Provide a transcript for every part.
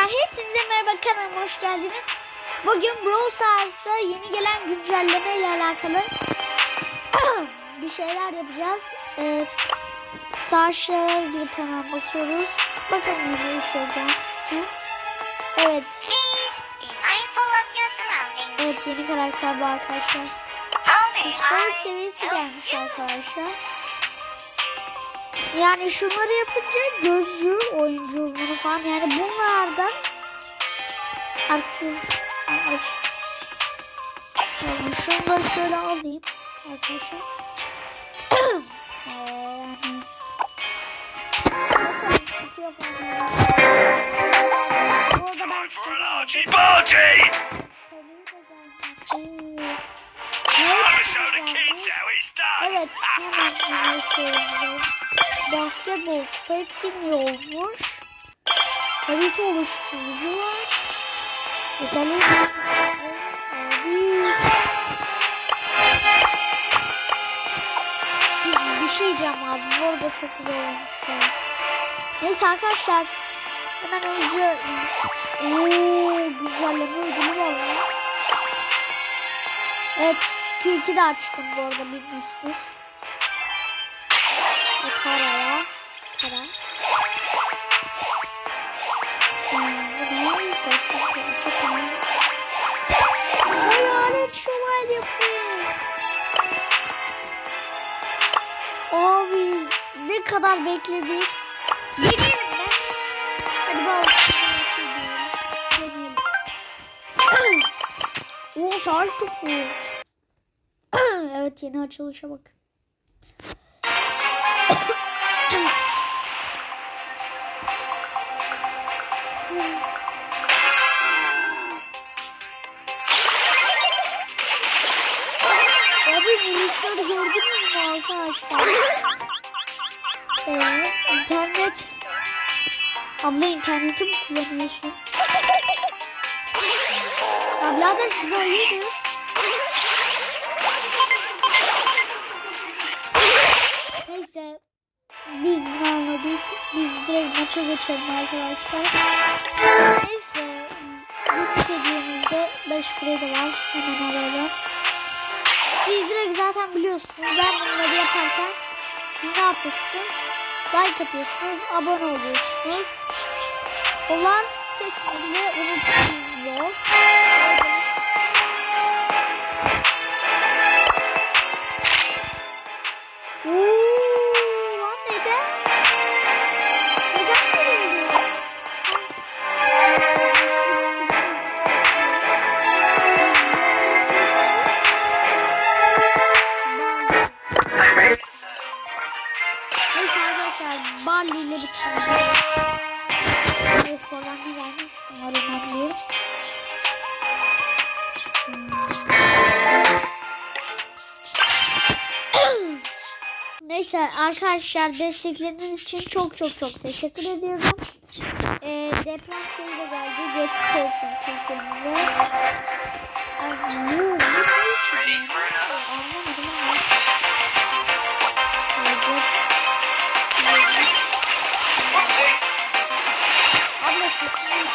Arkadaşlar hepinize merhaba kanalıma hoş geldiniz. Bugün Brawl Stars'a yeni gelen güncelleme ile alakalı bir şeyler yapacağız. Ee, sağ aşağıya girip hemen bakıyoruz. Bakalım ne şuradan. Hı? Evet. Evet yeni karakter bu arkadaşlar. Ustalık seviyesi gelmiş arkadaşlar. Yani şunları yapınca gözcü, oyuncu uzmanı falan yani bunlardan artık siz. Yani da şöyle alayım arkadaşlar. Archie Bargy! Time to show the kids how it's done! Evet, hemen hemen söyleyeceğim. Basketbol kupa etkinliği olmuş. Harita oluşturucu var. Özellikle abi. Bir, şey diyeceğim abi. Bu arada çok güzel olmuş. Neyse arkadaşlar. Hemen hızlı. Ooo güncelleme ödülü var. Evet. Q2 de açtım bu arada bilmiyorsunuz. Kadar bekledik. Deneyelim be. Hadi bakalım. Oo savaş topu. evet yeni açılışa bak. Abi vuruşları gördünüz mü arkadaşlar? Ee, internet. Abla interneti mi kullanıyorsun? Ablalar size hayırdır? Neyse. Biz bunu anladık. Biz direkt maça geçelim arkadaşlar. Neyse. Bu hediyemizde 5 kredi var. Hemen alalım. Siz direkt zaten biliyorsunuz. Ben bunları yaparken ne yapıyorsunuz? Like atıyorsunuz. Abone oluyorsunuz. Onlar kesinlikle unutulmuyor. Ne gelmiş? Umarım önemli. Neyse arkadaşlar destekleriniz için çok çok çok teşekkür ediyorum. Ee, deprem şeyi de geldi. Geçmiş olsun Türkiye'mize. Ay, ne için?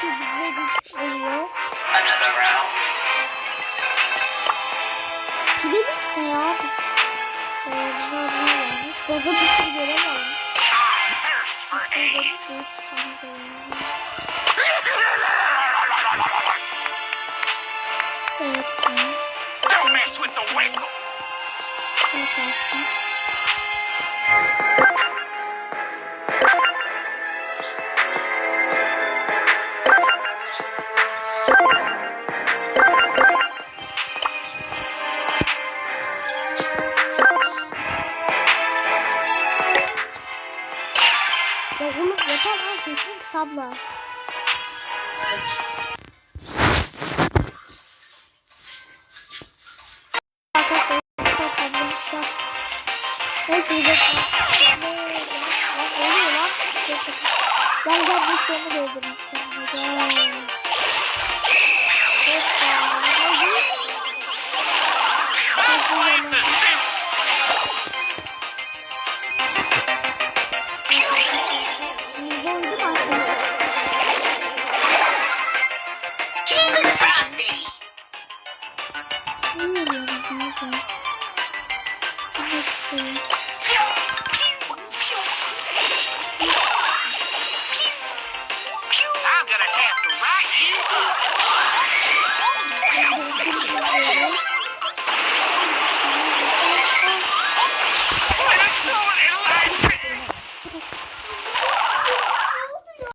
ki bize bir oluyor? Another round. Gidelim ne ya? Ee, bunlar ne varmış? Gaza bir sürü görev varmış. Thirst for Burada Evet. Ya oğlum yeter lan sesini kısabla. Dakika. Lan oluyor lan. Gel gel bir sonu doldurayım sana. Gel. Find the